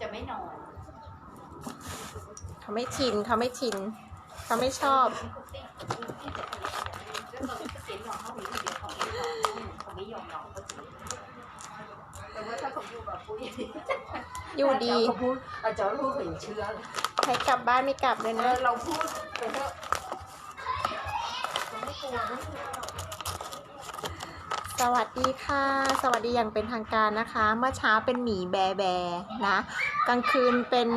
จะไม่นอน เขาไม่ชินเขาไม่ชินเขาไม่ชอบเขาไม่ยอมนอนก็จริงแต่ว่าถ้าเขาอยู่แบบปุ้ยอยู่ดีเขาพูดอาจจะพูดถึงเชื้อใครกลับบ้านไม่กลับเลยเอนะอเราพูดไปเถอะเขาไม่กลัวไม่กลัวหรอกส วัสดีค่ะ สวัสดีอย่างเป็นทางการนะคะ เมื่อเช้าเป็นหมีแบแบนะ กลางคืนเป็น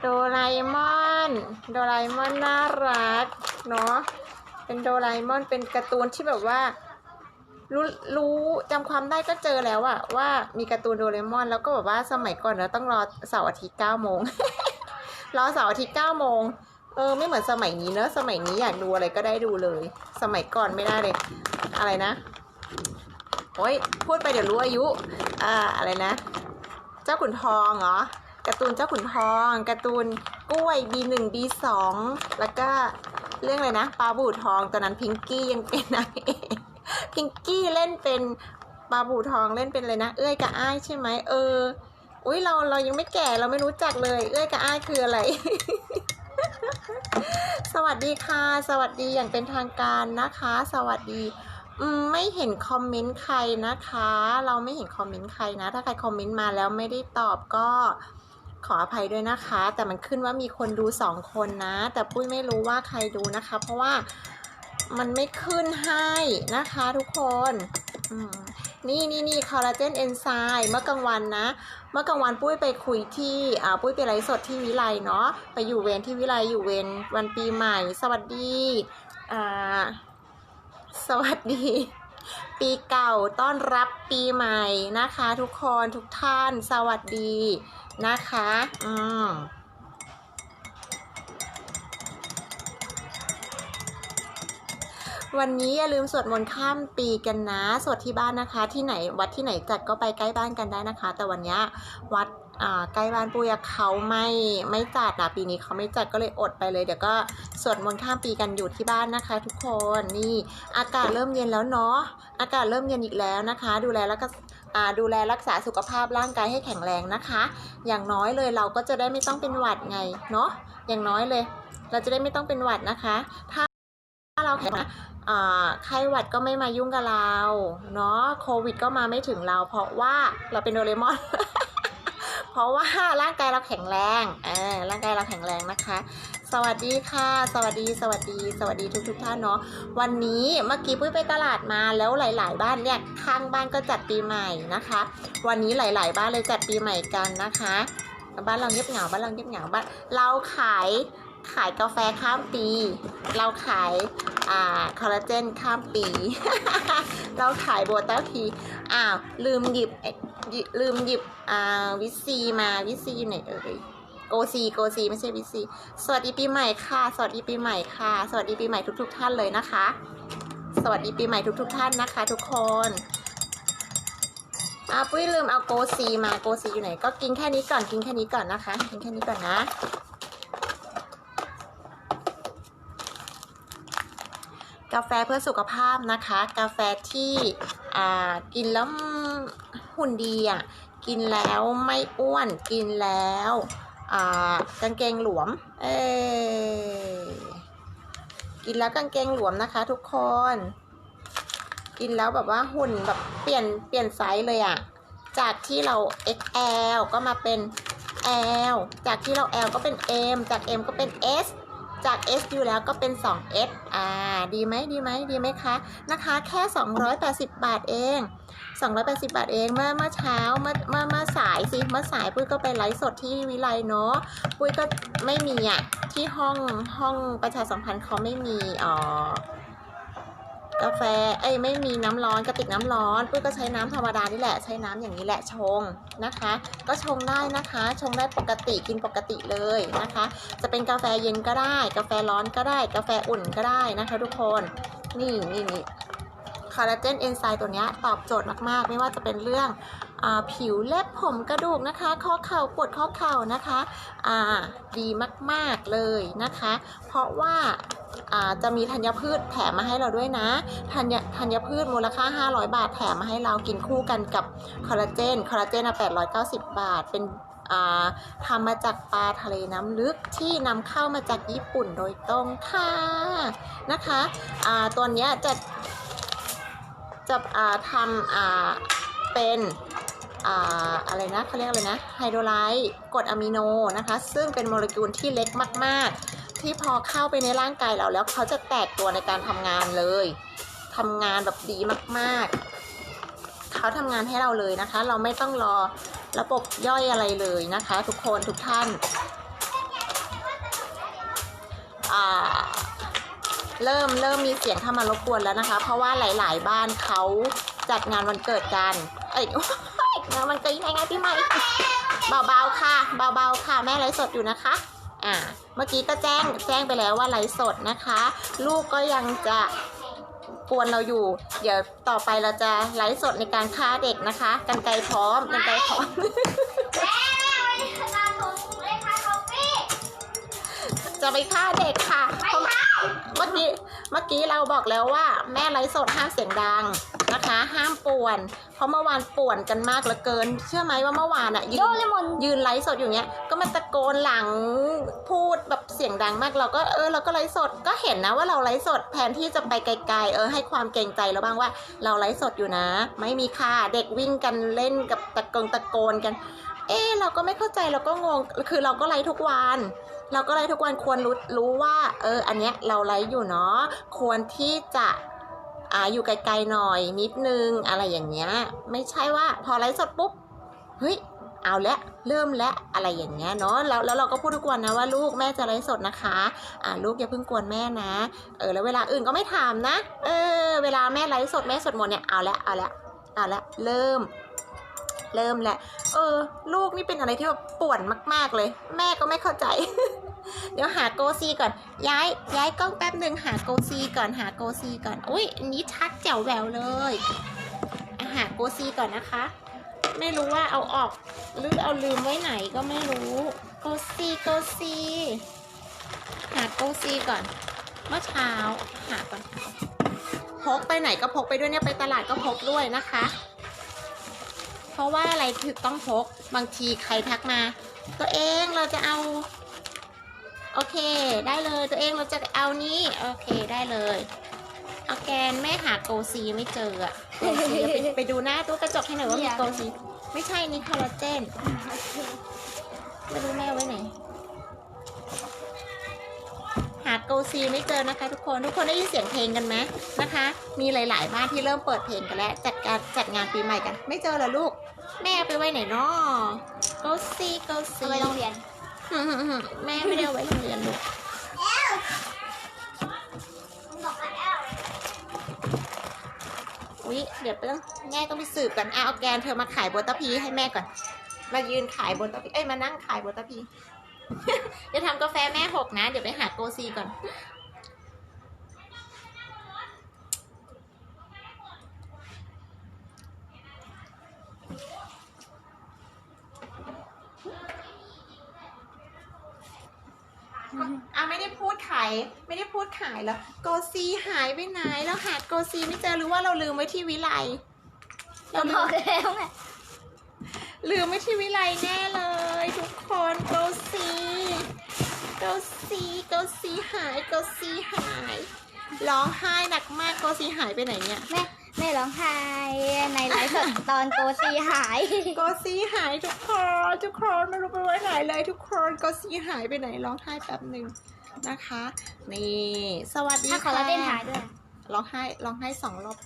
โดราเอมอน โดราเอมอนน่ารักเนาะ เป็นโดราเอมอนเป็นการ์ตูนที่แบบว่า รู้รู้จำความได้ก็เจอแล้วอะว่ามีการ์ตูนโดเรมอน แล้วก็แบบว่าสมัยก่อนเนอะต้องรอเสาร์อาทิตย์เก้าโมง รอเสาร์อาทิตย์เก้าโมงเออไม่เหมือนสมัยนี้เนอะสมัยนี้อยากดูอะไรก็ได้ดูเลย สมัยก่อนไม่ได้เลย อะไรนะ โอ้ยพูดไปเดี๋ยวรู้อายุอ่าอะไรนะ เจ้าขุนทองเหรอการ์ตูนเจ้าขุนทองการ์ตูนกล้วย B1 B2 แล้วก็เรื่องอะไรนะปลาบูทองตอนนั้นพิงกี้ยังเป็นนางเอกพิงกี้เล่นเป็นปลาบูทองเล่นเป็นเลยนะ เอ้ยกับอ้ายใช่ไหมเอออุ้ยเราเรายังไม่แก่เราไม่รู้จักเลย เอ้ยกับอ้ายคืออะไร สวัสดีค่ะ สวัสดีอย่างเป็นทางการนะคะ สวัสดี ไม่เห็นคอมเมนต์ใครนะคะ เราไม่เห็นคอมเมนต์ใครนะ ถ้าใครคอมเมนต์มาแล้วไม่ได้ตอบก็ขออภัยด้วยนะคะ แต่มันขึ้นว่ามีคนดูสองคนนะ แต่ปุ้ยไม่รู้ว่าใครดูนะคะ เพราะว่ามันไม่ขึ้นให้นะคะทุกคนนี่นี่นี่คอลลาเจนเอนไซม์เมื่อกลางวันนะ เมื่อกลางวันปุ้ยไปคุยที่อ่าปุ้ยไปไลฟ์สดที่วิไลเนาะไปอยู่เวรที่วิไลอยู่เวรวันปีใหม่ สวัสดีอ่า สวัสดี ปีเก่าต้อนรับปีใหม่นะคะ ทุกคนทุกท่านสวัสดีนะคะ อืม วันนี้อย่าลืมสวดมนต์ข้ามปีกันนะ สวดที่บ้านนะคะ ที่ไหนวัดที่ไหนจัดก็ไปใกล้บ้านกันได้นะคะ แต่วันนี้วัดใกล้บ้านปุยเขาไม่ไม่จัดนะปีนี้เขาไม่จัดก็เลยอดไปเลย เดี๋ยวก็สวดมนต์ข้ามปีกันอยู่ที่บ้านนะคะ ทุกคนนี่อากาศเริ่มเย็นแล้วเนาะอากาศเริ่มเย็นอีกแล้วนะคะ ดูแลแล้วก็ดูแลรักษาสุขภาพร่างกายให้แข็งแรงนะคะ อย่างน้อยเลยเราก็จะได้ไม่ต้องเป็นหวัดไงเนาะอย่างน้อยเลย เราจะได้ไม่ต้องเป็นหวัดนะคะถ้าาเราแข็งแรงอ่าไข้หวัดก็ไม่มายุ่งกับเราเนาะโควิดก็มาไม่ถึงเรา เพราะว่าเราเป็นโดเรมอน เพราะว่าร่างกายเราแข็งแรงเออร่างกายเราแข็งแรงนะคะ สวัสดีค่ะ สวัสดี สวัสดี สวัสดีทุกทุกท่านเนาะวันนี้เมื่อกี้ปุ้ยไปตลาดมาแล้วหลาย ๆ บ้านเนี่ยข้างบ้านก็จัดปีใหม่นะคะ วันนี้หลาย ๆ บ้านเลยจัดปีใหม่กันนะคะ บ้านเราเงียบเหงาบ้านเราเงียบเหงาบ้านเราขาย ขายกาแฟข้ามปี เราขายอ่าคอลลาเจนข้ามปี เราขายโบต้าพีอ้าวลืมหยิบลืมหยิบอ่าวิซีมาวิซีอยู่ไหนเอ่ยโกซีโกซีไม่ใช่วิซีสวัสดีปีใหม่ค่ะ สวัสดีปีใหม่ค่ะ สวัสดีปีใหม่ทุกๆท่านเลยนะคะ สวัสดีปีใหม่ทุกๆท่านนะคะ ทุกคนอาปุ้ยลืมเอาโกซีมาโกซีอยู่ไหน ก็กินแค่นี้ก่อนกินแค่นี้ก่อนนะคะ กินแค่นี้ก่อนนะ กาแฟเพื่อสุขภาพนะคะ กาแฟที่อ่ากินแล้วหุ่นดีอะกินแล้วไม่อ้วนกินแล้วอ่ากางเกงหลวม เอกินแล้วกางเกงหลวมนะคะ ทุกคน กินแล้วแบบว่าหุ่นแบบเปลี่ยนเปลี่ยนไซส์เลยอะ จากที่เรา XL ก็มาเป็น L จากที่เรา L ก็เป็น M จาก M ก็เป็น S จาก S อยู่แล้วก็เป็น 2S อ่า ดีไหมดีไหมดีไหมคะ นะคะ แค่ 280 บาทเอง 280 บาทเอง เมื่อเมื่อเช้า เมื่อเมื่อเมื่อสายสิ เมื่อสายปุ้ยก็ไปไลฟ์สดที่วิไลเนาะ ปุ้ยก็ไม่มีอะ ที่ห้องห้องประชาสัมพันธ์เขาไม่มี อ๋อ กาแฟไอ้ไม่มีน้ำร้อนกระติกน้ำร้อนปุ้ยก็ใช้น้ำธรรมดานี่แหละใช้น้ำอย่างนี้แหละชงนะคะ ก็ชงได้นะคะ ชงได้ปกติกินปกติเลยนะคะ จะเป็นกาแฟเย็นก็ได้ กาแฟร้อนก็ได้ กาแฟอุ่นก็ได้นะคะ ทุกคนนี่นี่นี่คาราเจนเอนไซม์ตัวนี้ตอบโจทย์มากๆ ไม่ว่าจะเป็นเรื่อง ผิวเล็บผมกระดูกนะคะ ข้อเข่าปวดข้อเข่านะคะอ่าดีมากๆเลยนะคะ เพราะว่าจะมีธัญพืชแถมมาให้เราด้วยนะธัญธัญพืชมูลค่า 500 บาทแถมมาให้เรากินคู่กันกับคอลลาเจนคอลลาเจนอะ890 บาทเป็นทำมาจากปลาทะเลน้ำลึกที่นำเข้ามาจากญี่ปุ่นโดยตรงค่ะนะคะตัวนี้จะจะทำเป็น อะไรนะเขาเรียกอะไรนะไฮโดรไลต์กรดอะมิโนนะคะ ซึ่งเป็นโมเลกุลที่เล็กมากๆ ที่พอเข้าไปในร่างกายเราแล้วเขาจะแตกตัวในการทำงานเลยทำงานแบบดีมากๆ เขาทำงานให้เราเลยนะคะ เราไม่ต้องรอระบบย่อยอะไรเลยนะคะ ทุกคนทุกท่านเริ่มเริ่มมีเสียงเข้ามารบกวนแล้วนะคะ เพราะว่าหลาย ๆ บ้านเขาจัดงานวันเกิดกัน เอ้ย งานวันเกิดยังไงพี่ใหม่เบาๆค่ะ เบาๆค่ะ แม่ไลฟ์สดอยู่นะคะ อ่า เมื่อกี้ก็แจ้งแจ้งไปแล้วว่าไลฟ์สดนะคะ ลูกก็ยังจะกวนเราอยู่ เดี๋ยวต่อไปเราจะไลฟ์สดในการฆ่าเด็กนะคะกันไกรพร้อมกันไกรพร้อมจะไปฆ่าเด็กค่ะเพราะเมื่อกี้เมื่อกี้เราบอกแล้วว่า แม่ไลฟ์สดห้ามเสียงดังนะคะ ห้ามป่วน เพราะเมื่อวานป่วนกันมากเหลือเกิน เชื่อไหมว่าเมื่อวานอะยืโดนเรมอน ยืนไลฟ์สดอยู่เนี้ย ก็มาตะโกนหลังพูดแบบเสียงดังมาก เราก็เออเราก็ไลฟ์สดก็เห็นนะว่าเราไลฟ์สดแทนที่จะไปไกลๆเออให้ความเกรงใจเราบ้างว่าเราไลฟ์สดอยู่นะ ไม่มีค่าเด็กวิ่งกันเล่นกับตะโกนตะโกนกัน เออเราก็ไม่เข้าใจเราก็งงคือเราก็ไลฟ์ทุกวัน เราก็ไลฟ์ทุกวันควรรู้รู้ว่า เออ อันเนี้ยเราไลฟ์อยู่เนาะควรที่จะ อ่าอยู่ไกลๆหน่อยนิดนึงอะไรอย่างเงี้ย ไม่ใช่ว่าพอไลฟ์สดปุ๊บเฮ้ยเอาละเริ่มและอะไรอย่างเงี้ยเนาะแล้วแล้วเราก็พูดทุกวันนะว่าลูกแม่จะไลฟ์สดนะคะอ่าลูกอย่าเพิ่งกวนแม่นะเออแล้วเวลาอื่นก็ไม่ถามนะ เออ เวลาแม่ไลฟ์สดแม่สดมนเนี่ยเอาละเอาละเอาละเริ่ม เริ่มแล้วเออ ลูกนี่เป็นอะไรที่แบบป่วนมาก ๆเลย แม่ก็ไม่เข้าใจ เดี๋ยวหาโกซีก่อน ย้าย ย้ายกล้องแป๊บหนึ่งหาโกซีก่อนหาโกซีก่อนอุ้ยอันนี้ชัดแจ๋วแววเลยหาโกซีก่อนนะคะ ไม่รู้ว่าเอาออกหรือเอาลืมไว้ไหนก็ไม่รู้โกซีโกซีหาโกซีก่อน เมื่อเช้าหาก่อนพกไปไหนก็พกไปด้วยเนี่ยไปตลาดก็พกด้วยนะคะ ราะว่าอะไรถึงต้องพก บางทีใครทักมา ตัวเองเราจะเอา โอเค ได้เลยตัวเองเราจะเอานี้โอเคได้เลยเอาแกนแม่หาโกซีไม่เจออะโกซีไปไปดูหน้าตู้กระจกให้หน่อยว่ามีโกซี ไม่ใช่นี่คอลลาเจนไม่รู้แม่ไว้ไหน หาโกซีไม่เจอนะคะ ทุกคนทุกคนได้ยินเสียงเพลงกันไหมนะคะ มีหลาย ๆ บ้านที่เริ่มเปิดเพลงกันแล้ว จัดการจัดงานปีใหม่กัน ไม่เจอเหรอลูก ม่เอาไปไว้ไหนเนาะโกซีโกซีเอาไปโรงเรียนแม่ไม่ได้เอาไว้โรงเรียนลูกบอกแล้วอุ๊ยเดี๋ยวต้องแม่ต้องไปสืบกันอะเอาแกนเธอมาขายโบตาพีให้แม่ก่อน มายืนขายโบตาพีเอ้ยมานั่งขายโบตาพี เดี๋ยวทำกาแฟแม่หกนะ เดี๋ยวไปหาโกซีก่อน อะไม่ได้พูดขายไม่ได้พูดขายแล้วโกซีหายไปไหนแล้วหาโกซีไม่เจอหรือว่าเราลืมไว้ที่วิไลเราบลือมกแล้วไงลืมไว้ที่วิไลแน่เลย ทุกคนโกซีโกซีโกซีหายโกซีหายร้องไห้หนักมากโกซีหายไปไหนเนี่ยแม่ แม่ร้องไห้ในไลฟ์สดตอนโกซีหาย โกซีหายทุกคนทุกคนไม่รู้ไปไว้ไหนเลยทุกคนโกซีหายไปไหนร้องไห้แป๊บหนึ่งนะคะ นี่สวัสดีถ้าคอค่ะลลาเจนหายด้วยร้องไห้ร้องไห้สองรอบ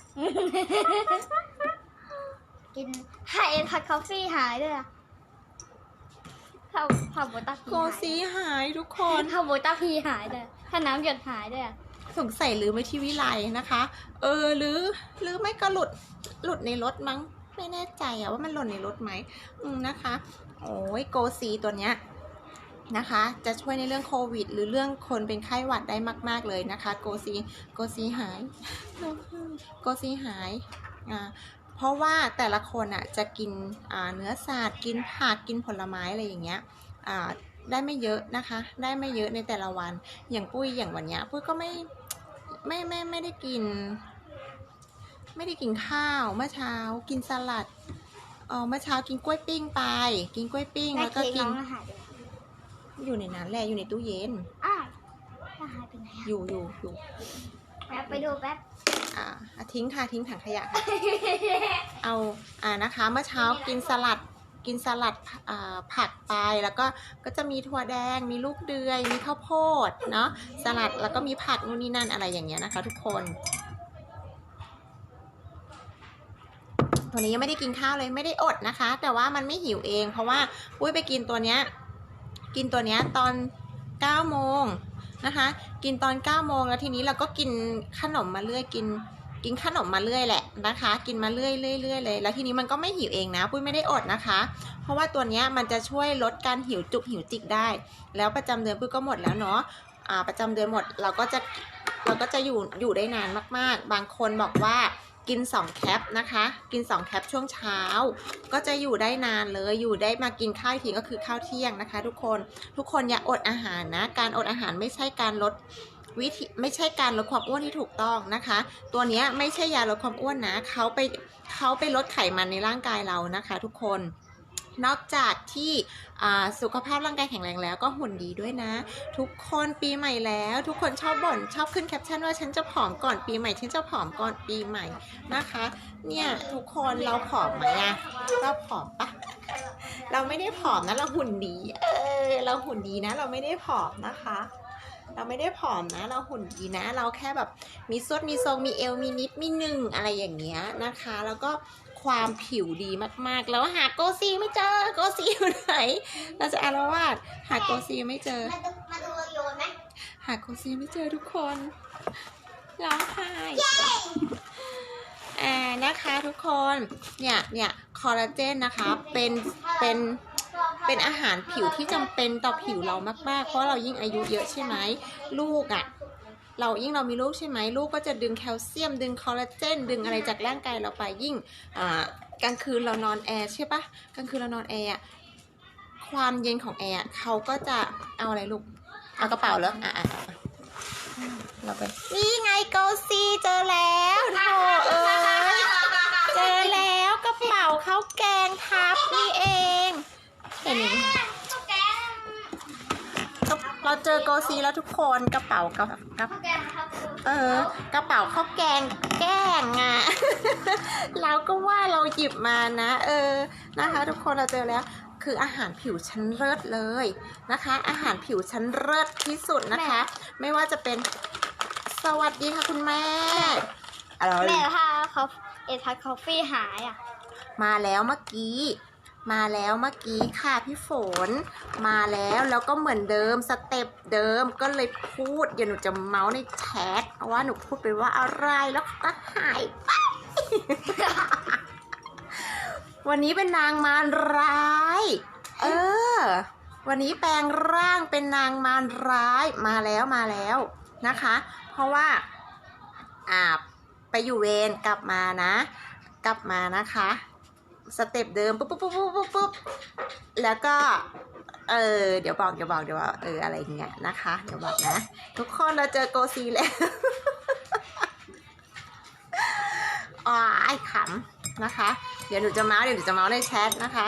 กินไฮพัดคอฟฟี่หายด้วยถ้าถ้าโบต้าพีโกซีหายทุกคนถ้าโบต้าพีหายด้วยถ้าน้ำหยดหายด้วย สงสัยลืมไว้ที่วิไลนะคะ เออหรือหรือไม่ก็หลุดหลุดในรถมั้งไม่แน่ใจอะว่ามันหล่นในรถไหมอืมนะคะ โอ้ยโกซีตัวเนี้ยนะคะ จะช่วยในเรื่องโควิด หรือเรื่องคนเป็นไข้หวัดได้มาก ๆเลยนะคะ โกซีโกซีหายโกซีหายอ่าเพราะว่าแต่ละคนอะจะกินอ่าเนื้อสัตว์กินผักกินผลไม้อะไรอย่างเงี้ยอ่าได้ไม่เยอะนะคะ ได้ไม่เยอะในแต่ละวัน อย่างปุ้ยอย่างวันเนี้ยปุ้ยก็ไม่ ไม่ไม่ไม่ได้กิน ไม่ได้กินข้าวเมื่อเช้า กินสลัดเออเมื่อเช้ากินกล้วยปิ้งไป กินกล้วยปิ้งแม่แล้วก็เค้กกิน้นองอาหารเลยอยู่ในนั้นแหละอยู่ในตู้เย็นอ้าวอาหารเป็นไงออะยู่อยู่อยู่แป๊บไปดูแป๊บ อ่าอะทิ้งค่ะทิ้งถังขยะค่ะ เอาอ่านะคะ เมื่อเช้ากินสลัด กินสลัดผักไปแล้วก็ก็จะมีถั่วแดง มีลูกเดือย มีข้าวโพดเนาะสลัดแล้วก็มีผักนู่นนี่นั่นอะไรอย่างเงี้ยนะคะ ทุกคนวันนี้ยังไม่ได้กินข้าวเลยไม่ได้อดนะคะ แต่ว่ามันไม่หิวเอง เพราะว่าปุ้ยไปกินตัวเนี้ยกินตัวเนี้ยตอน9โมงนะคะ กินตอน9โมงแล้วทีนี้เราก็กินขนมมาเรื่อยกิน กินขนมมาเรื่อยแหละนะคะ กินมาเรื่อยเรื่อยเลย แล้วทีนี้มันก็ไม่หิวเองนะ ปุ้ยไม่ได้อดนะคะ เพราะว่าตัวเนี้ยมันจะช่วยลดการหิวจุกหิวจิกได้ แล้วประจำเดือนปุ้ยก็หมดแล้วเนาะอ่าประจำเดือนหมดเราก็จะเราก็จะอยู่อยู่ได้นานมากๆ บางคนบอกว่ากิน 2 แคปนะคะ กิน 2 แคปช่วงเช้า ก็จะอยู่ได้นานเลย อยู่ได้มากินข้าวอีกทีก็คือข้าวเที่ยงนะคะ ทุกคน ทุกคนอย่าอดอาหารนะ การอดอาหารไม่ใช่การลด วิธีไม่ใช่การลดความอ้วนที่ถูกต้องนะคะ ตัวนี้ไม่ใช่ยาลดความอ้วนนะเขาไปเขาไปลดไขมันในร่างกายเรานะคะ ทุกคนนอกจากที่สุขภาพร่างกายแข็งแรงแล้วก็หุ่นดีด้วยนะ ทุกคนปีใหม่แล้ว ทุกคนชอบบ่นชอบขึ้นแคปชั่นว่าฉันจะผอมก่อนปีใหม่ฉันจะผอมก่อนปีใหม่นะคะ เนี่ยทุกคนเราผอมไหมอะเราผอมปะเราไม่ได้ผอมนะเราหุ่นดี เออเราหุ่นดีนะ เราไม่ได้ผอมนะคะ เราไม่ได้ผอมนะ เราหุ่นดีนะ เราแค่แบบมีสดมีทรงมีเอวมีนิดมีหนึ่งอะไรอย่างเงี้ยนะคะ แล้วก็ความผิวดีมากๆ แล้วหาโกซีไม่เจอโกซีอยู่ไหน เราจะอารวาสหาโกซีไม่เจอ มาดูมาดูโยนไหมหาโกซีไม่เจอทุกคนร้องไห้อ่านะคะทุกคนเนี่ยเนี่ยคอลลาเจนนะคะเป็นเป็น เป็นอาหารผิวที่จำเป็นต่อผิวเรามากๆ เพราะเรายิ่งอายุเยอะใช่ไหมลูกอะ่ะเรายิ่งเรามีลูกใช่ไหมลูกก็จะดึงแคลเซียม ดึงคอลลาเจนดึงอะไรจากร่างกายเราไปยิ่งกลางคืนเรานอนแอร์ใช่ปะกลางคืนเรานอนแอร์ความเย็นของแอร์เขาก็จะเอาอะไรลูกเอากระเป๋าแล้วอะอะเราไปนี่ไงโกซีเจอแล้วโถเอ้ยเจอแล้วกระเป๋าเขาแกงทับนี่เอง เห็นไหมก็เราเจอโกซีแล้วทุกคนกระเป๋ากับกับข้าวแกงครับเออกระเป๋าข้าวแกงแกงอะเราก็ว่าเราหยิบมานะ เออนะคะ ทุกคนเราเจอแล้วคืออาหารผิวชั้นเลิศเลยนะคะ อาหารผิวชั้นเลิศที่สุดนะคะ ไม่ว่าจะเป็นสวัสดีค่ะคุณแม่อะไรแม่ถ้าเขาเอทัสคอฟฟี่หายอะ มาแล้วเมื่อกี้ มาแล้วเมื่อกี้ค่ะพี่ฝน มาแล้วแล้วก็เหมือนเดิมสเต็ปเดิมก็เลยพูดเดี๋ยวหนูจะเมาส์ในแชทว่าหนูพูดไปว่าอะไรแล้วก็หายไป วันนี้เป็นนางมารร้าย เออ วันนี้แปลงร่างเป็นนางมารร้ายมาแล้วมาแล้วนะคะ เพราะว่าอ่าไปอยู่เวรกลับมานะ กลับมานะคะ สเต็ปเดิมปุ๊บปุ๊บปุ๊บปุ๊บปุ๊บปุ๊บแล้วก็ เออ เดี๋ยวบอกเดี๋ยวบอกเดี๋ยวบอกเอออะไรอย่างเงี้ยนะคะ เดี๋ยวบอกนะ ทุกคนเราเจอโกซีแล้วอ๋อไอ้ขำนะคะ เดี๋ยวหนูจะเมาส์เดี๋ยวหนูจะเมาส์ในแชทนะคะ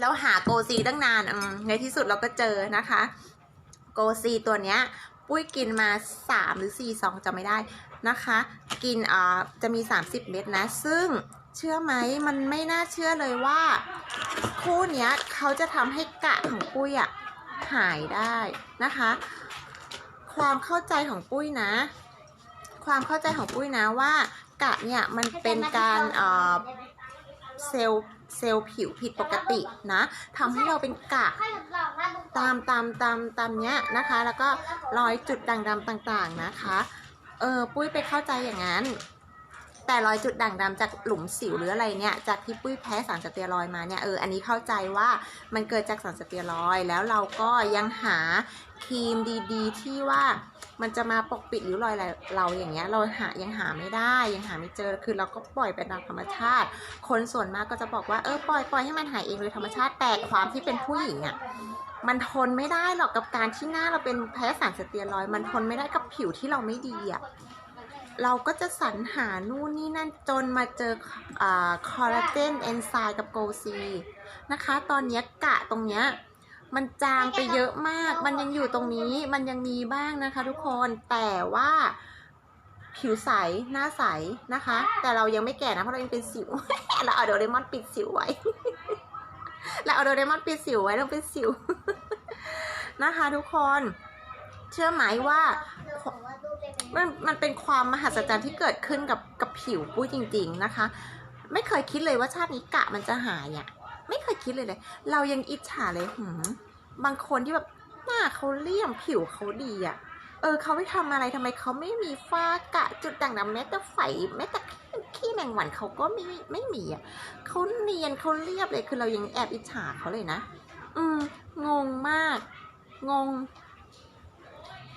แล้วหาโกซีตั้งนานอืมในที่สุดเราก็เจอนะคะ โกซีตัวเนี้ย ปุ้ยกินมา3หรือ4ซองจะไม่ได้ นะคะ กินอ่าจะมี 30 เม็ดนะ ซึ่งเชื่อไหมมันไม่น่าเชื่อเลยว่า คู่เนี้ยเขาจะทำให้กะของปุ้ยอะหายได้นะคะ ความเข้าใจของปุ้ยนะ ความเข้าใจของปุ้ยนะว่ากะเนี่ยมันเป็นการเอ่อเซลล์เซลล์ผิวผิดปกตินะทำให้เราเป็นกะตามตามตามตามเนี้ยนะคะ แล้วก็รอยจุดด่างดำต่างๆนะคะ เออปุ้ยไปเข้าใจอย่างนั้น แต่รอยจุดด่างดำจากหลุมสิวหรืออะไรเนี่ย จากที่ปุ้ยแพ้สารสเตียรอยมาเนี่ยเอออันนี้เข้าใจว่ามันเกิดจากสารสเตียรอย แล้วเราก็ยังหาครีมดีๆ ที่ว่ามันจะมาปกปิดริ้วรอยเราอย่างเงี้ยเราหายังหาไม่ได้ยังหาไม่เจอคือเราก็ปล่อยไปตามธรรมชาติ คนส่วนมากก็จะบอกว่าเออปล่อยปล่อยให้มันหายเองโดยธรรมชาติแต่ความที่เป็นผู้หญิงอะ มันทนไม่ได้หรอกกับการที่หน้าเราเป็นแพ้สารสเตียรอยด์มันทนไม่ได้กับผิวที่เราไม่ดีอะเราก็จะสรรหานู่นนี่นั่นจนมาเจอคอลลาเจนเอนไซม์กับโกซีนะคะ ตอนนี้กะตรงเนี้ยมันจางไปเยอะมาก มันยังอยู่ตรงนี้ มันยังมีบ้างนะคะ ทุกคน แต่ว่าผิวใส หน้าใสนะคะ แต่เรายังไม่แก่นะ เพราะเรายังเป็นสิว เราเอาโดเรมอนปิดสิวไว้ แล้วเอาโดเรมอนปิดสิวไว้เราเป็นสิว นะคะทุกคน เชื่อไหมว่า มันมันเป็นความมหัศจรรย์ที่เกิดขึ้นกับกับผิวปุ้ยจริง ๆนะคะ ไม่เคยคิดเลยว่าชาตินี้กะมันจะหายอะไม่เคยคิดเลยเลย เรายังอิจฉาเลยหืมบางคนที่แบบหน้าเขาเลี่ยมผิวเขาดีอะ เออเขาไปทำอะไรทำไมเขาไม่มีฝ้ากะจุดด่างดำแม้แต่ไฝแม้แต่ ขี้แมงวันเขาก็ไม่ไม่มีอะเขาเนียนเขาเรียบเลยคือเรายังแอบอิจฉาเขาเลยนะ อืม งงมาก งง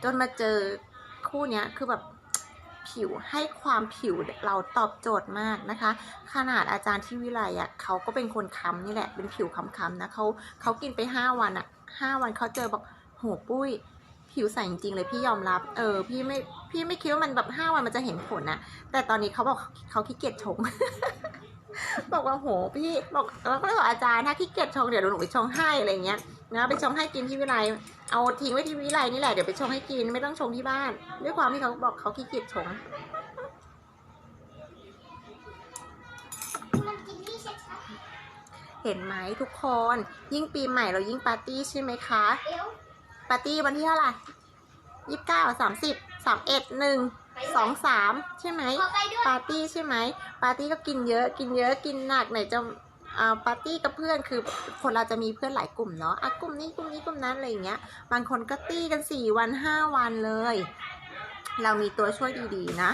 จนมาเจอคู่เนี้ยคือแบบผิวให้ความผิวเราตอบโจทย์มากนะคะ ขนาดอาจารย์ที่วิไลอะเขาก็เป็นคนค้ำนี่แหละ เป็นผิวค้ำๆนะเขาเขากินไปห้าวันอะห้าวันเขาเจอบอกโหปุ้ย ผิวใสจริงๆเลยพี่ยอมรับ เออ พี่ไม่ พี่ไม่คิดว่ามันแบบห้าวันมันจะเห็นผลนะแต่ตอนนี้เขาบอกเขาขี้เกียจชง บอกว่าโหพี่บอกแล้วก็เลยบอกอาจารย์ถ้าขี้เกียจชงเดี๋ยวหนูไปชงให้อะไรเงี้ยนะไปชงให้กินที่วิไลเอาทิ้งไว้ที่วิไลนี่แหละเดี๋ยวไปชงให้กินไม่ต้องชงที่บ้าน ด้วยความที่เขาบอกเขาขี้เกียจชงมันกินที่ชัดเห็นไหมทุกคน ยิ่งปีใหม่เรายิ่งปาร์ตี้ใช่ไหมคะๆเดี๋ยวปาร์ตี้วันที่เท่าไหร่ยี่สิบเก้าสามสิบ สามเอ็ดหนึ่งสองสามใช่ไหมขอไปด้วยปาร์ตี้ใช่ไหมปาร์ตี้ก็กินเยอะกินเยอะกินหนักไหนจะอ่าปาร์ตี้กับเพื่อนคือคนเราจะมีเพื่อนหลายกลุ่มเนาะอะกลุ่มนี้กลุ่มนี้กลุ่มนั้นอะไรอย่างเงี้ย บางคนก็ตี้กันสี่วันห้าวันเลย เรามีตัวช่วยดีๆนะ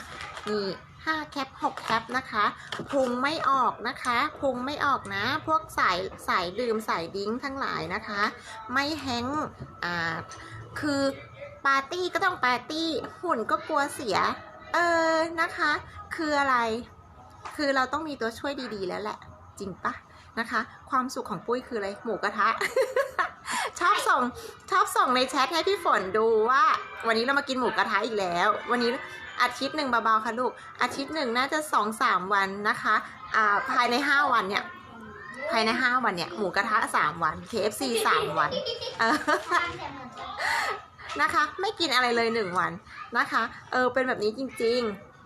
มีห้าแคปหกแคปนะคะพุงไม่ออกนะคะพุงไม่ออกนะ พวกสายสายดื่มสายดิ้งทั้งหลายนะคะ ไม่แห้งก์อ่าคือ ปาร์ตี้ก็ต้องปาร์ตี้ หุ่นก็กลัวเสีย เออนะคะ คืออะไร คือเราต้องมีตัวช่วยดีๆ แล้วแหละ จริงปะนะคะ ความสุขของปุ้ยคืออะไรหมูกระทะ ชอบส่งชอบส่งในแชทให้พี่ฝนดูว่า วันนี้เรามากินหมูกระทะอีกแล้ว วันนี้อาทิตย์หนึ่งเบาๆค่ะลูก อาทิตย์หนึ่งน่าจะสองสามวันนะคะอ่าภายในห้าวันเนี่ยภายในห้าวันเนี่ย หมูกระทะสามวัน KFC สามวัน เออ นะคะ ไม่กินอะไรเลยหนึ่งวันนะคะเออเป็นแบบนี้จริง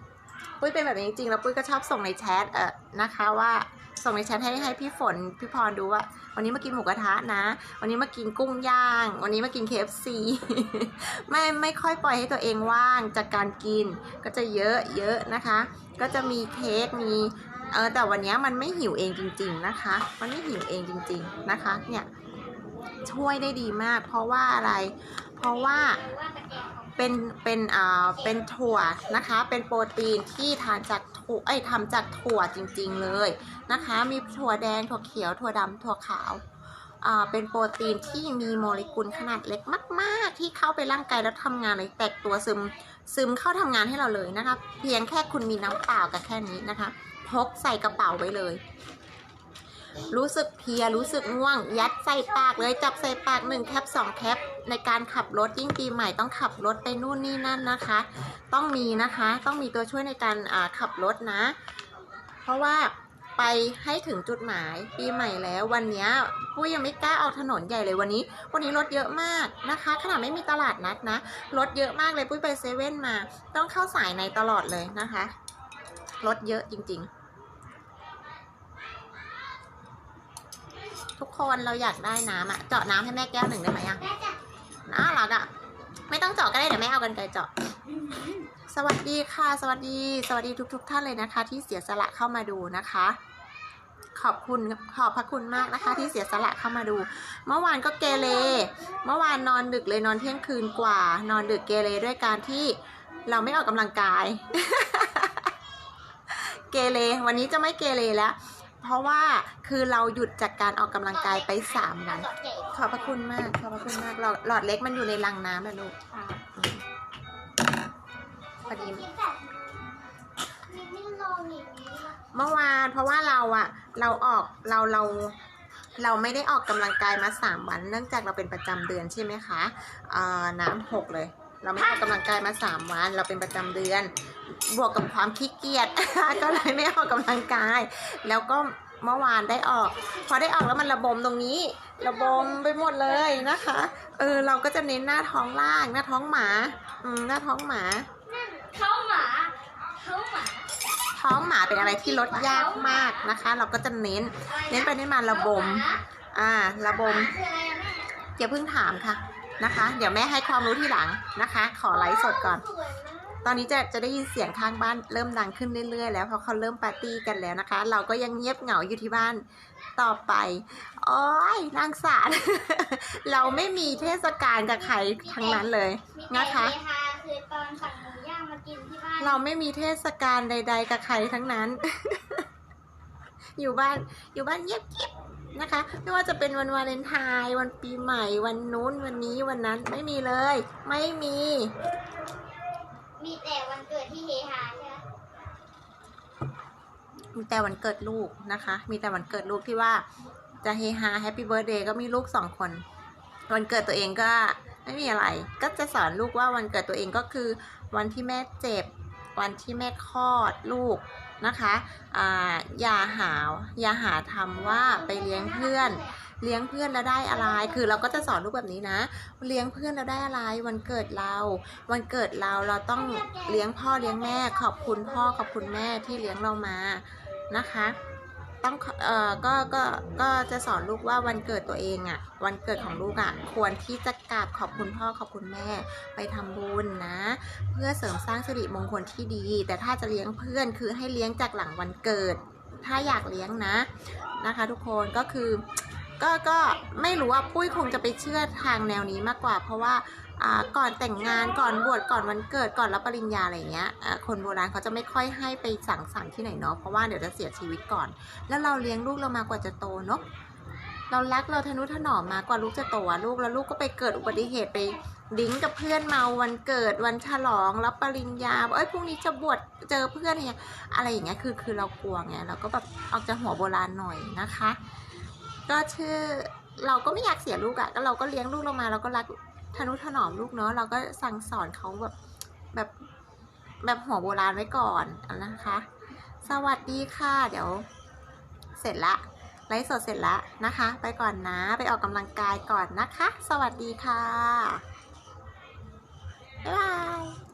ๆ ปุ้ยเป็นแบบนี้จริงๆแล้วปุ้ยก็ชอบส่งในแชทเออนะคะว่าส่งในแชทให้ให้พี่ฝนพี่พรดูว่า วันนี้มากินหมูกระทะนะ วันนี้มากินกุ้งย่าง วันนี้มากิน KFC ไม่ไม่ค่อยปล่อยให้ตัวเองว่างจากการกิน ก็จะเยอะเยอะนะคะ ก็จะมีเค้กมีเออแต่วันนี้มันไม่หิวเองจริง ๆนะคะ มันไม่หิวเองจริง ๆนะคะ เนี่ยช่วยได้ดีมาก เพราะว่าอะไร เพราะว่าเป็นเป็นอ่าเป็นถั่วนะคะ เป็นโปรตีนที่ทานจากถั่วเอ้ทำจากถั่วจริงๆเลยนะคะ มีถั่วแดงถั่วเขียวถั่วดำถั่วขาวอ่าเป็นโปรตีนที่มีโมเลกุลขนาดเล็กมาก ๆ ที่เข้าไปร่างกายแล้วทำงานเลยแตกตัวซึมซึมเข้าทำงานให้เราเลยนะคะ เพียงแค่คุณมีน้ำเปล่ากับแค่นี้นะคะพกใส่กระเป๋าไว้เลย รู้สึกเพียรู้สึกง่วง ยัดใส่ปากเลยจับใส่ปากหนึ่งแคปสองแคปในการขับรถยิ่งปีใหม่ต้องขับรถไปนู่นนี่นั่นนะคะ ต้องมีนะคะ ต้องมีตัวช่วยในการขับรถนะ เพราะว่าไปให้ถึงจุดหมายปีใหม่แล้ววันนี้ยปุ้ยยังไม่กล้าเอาถนนใหญ่เลยวันนี้ วันนี้รถเยอะมากนะคะขนาดไม่มีตลาดนัดนะรถเยอะมากเลยปุ้ยไปเซเว่นมา ต้องเข้าสายในตลอดเลยนะคะรถเยอะจริง ๆ ทุกคนเราอยากได้น้ำอะเจาะน้ำให้แม่แก้วหนึ่งได้ไหมอะแม่จะน่ารักอะไม่ต้องเจาะก็ได้เดี๋ยวแม่เอากันไกลเจาะ สวัสดีค่ะ สวัสดี สวัสดีทุกๆท่านเลยนะคะ ที่เสียสละเข้ามาดูนะคะ ขอบคุณขอบพระคุณมากนะคะ ที่เสียสละเข้ามาดู เมื่อวานก็เกเรเมื่อวานนอนดึกเลยนอนเที่ยงคืนกว่า นอนดึกเกเรด้วยการที่เราไม่ออกกำลังกายกเกเรวันนี้จะไม่เกเรแล้วเพ ราะว่าคือเราหยุดจากการออกกำลังกายไปสามวันหลอดใหญ่ขอบพระคุณมาก ขอบพระคุณมาก หลอดหลอดเล็กมันอยู่ในรังน้ำนะลูกค่ะอืมพอดีคิดแบบนี่ไม่ลองอย่างนี้นะเมื่อวานเพราะว่าเราอะเราออกเราเราเราไม่ได้ออกกำลังกายมาสามวัน เนื่องจากเราเป็นประจำเดือนใช่ไหมคะเอ่อน้ำหกเลย เราไม่ออกกำลังกายมาสามวัน เราเป็นประจำเดือน บวกกับความขี้เกียจ ก็เลยไม่ออกกำลังกาย แล้วก็เมื่อวานได้ออก พอได้ออกแล้วมันระบมตรงนี้ ระบมไปหมดเลยนะคะ เออเราก็จะเน้นหน้าท้องล่าง หน้าท้องหมาอืมหน้าท้องหมาเขาหมาเขาหมา ท้องหมาเป็นอะไรที่ลดยากมากนะคะ เราก็จะเน้น เน้นไปเน้นมาระบม อ่า ระบมคืออะไรอะแม่อย่าเพิ่งถามค่ะ นะคะ เดี๋ยวแม่ให้ความรู้ที่หลังนะคะ ขอไลฟ์สดก่อน ตอนนี้จะจะได้ยินเสียงข้างบ้านเริ่มดังขึ้นเรื่อยๆแล้วเพราะเขาเริ่มปาร์ตี้กันแล้วนะคะ เราก็ยังเงียบเหงาอยู่ที่บ้านต่อไปโอ้ยนางสารเราไม่มีเทศกาลกับใครทั้งนั้นเลยนะคะเฮฮาคือตอนสั่งหมูย่างมากินที่บ้านเราไม่มีเทศกาลใด ๆ กับใครทั้งนั้น อยู่บ้านอยู่บ้านเงียบกิ๊บ นะคะ ไม่ว่าจะเป็นวันวาเลนไทน์วันปีใหม่ วันนู้นวันนี้วันนั้นไม่มีเลย ไม่มี มีแต่วันเกิดที่เฮฮาใช่ไหมมีแต่วันเกิดลูกนะคะ มีแต่วันเกิดลูกที่ว่าจะเฮฮาแฮปปี้เบิร์ดเดย์ก็มีลูกสองคน วันเกิดตัวเองก็ไม่มีอะไร ก็จะสอนลูกว่าวันเกิดตัวเองก็คือ วันที่แม่เจ็บ วันที่แม่คลอดลูก นะคะอ่าอย่าหาอย่าหาทำว่าไปเลี้ยงเพื่อน เลี้ยงเพื่อนแล้วได้อะไร คือเราก็จะสอนลูกแบบนี้นะ เลี้ยงเพื่อนแล้วได้อะไร วันเกิดเรา วันเกิดเราเราต้องเลี้ยงพ่อเลี้ยงแม่ ขอบคุณพ่อขอบคุณแม่ที่เลี้ยงเรามานะคะ ต้องเอ่อก็ก็ก็จะสอนลูกว่าวันเกิดตัวเองอะ่ะ วันเกิดของลูกอะ่ะควรที่จะกราบขอบคุณพ่อขอบคุณแม่ ไปทำบุญนะ เพื่อเสริมสร้างสิริมงคลที่ดี แต่ถ้าจะเลี้ยงเพื่อนคือให้เลี้ยงจากหลังวันเกิด ถ้าอยากเลี้ยงนะนะคะ ทุกคนก็คือก็ก็ไม่รู้ว่าปุ้ยคงจะไปเชื่อทางแนวนี้มากกว่า เพราะว่า ก่อนแต่งงานก่อนบวชก่อนวันเกิดก่อนรับปริญญาอะไรเงี้ยคนโบราณเขาจะไม่ค่อยให้ไปสั่งสรรค์ที่ไหนเนาะเพราะว่าเดี๋ยวจะเสียชีวิตก่อน แล้วเราเลี้ยงลูกเรามากว่าจะโตเนาะเรารักเราทนุถนอมมากว่าลูกจะโตอะลูกแล้วลูกก็ไปเกิดอุบัติเหตุไปดิ้งกับเพื่อนเมาวันเกิดวันฉลองรับปริญญาเอ้ยพรุ่งนี้จะบวชเจอเพื่อนอะไรอย่างเงี้ยอะไรอย่างเงี้ยคือคือเรากลัวไงเราก็แบบออกจะหัวโบราณหน่อยนะคะ ก็ชื่อเราก็ไม่อยากเสียลูกอะก็เราก็เลี้ยงลูกเรามาเราก็รัก ทนุถนอมลูกเนาะเราก็สั่งสอนเขาแบบแบบแบบหัวโบราณไว้ก่อนนะคะ สวัสดีค่ะ เดี๋ยว เสร็จละไลฟ์สดเสร็จแล้วนะคะ ไปก่อนนะไปออกกำลังกายก่อนนะคะ สวัสดีค่ะ บ๊ายบาย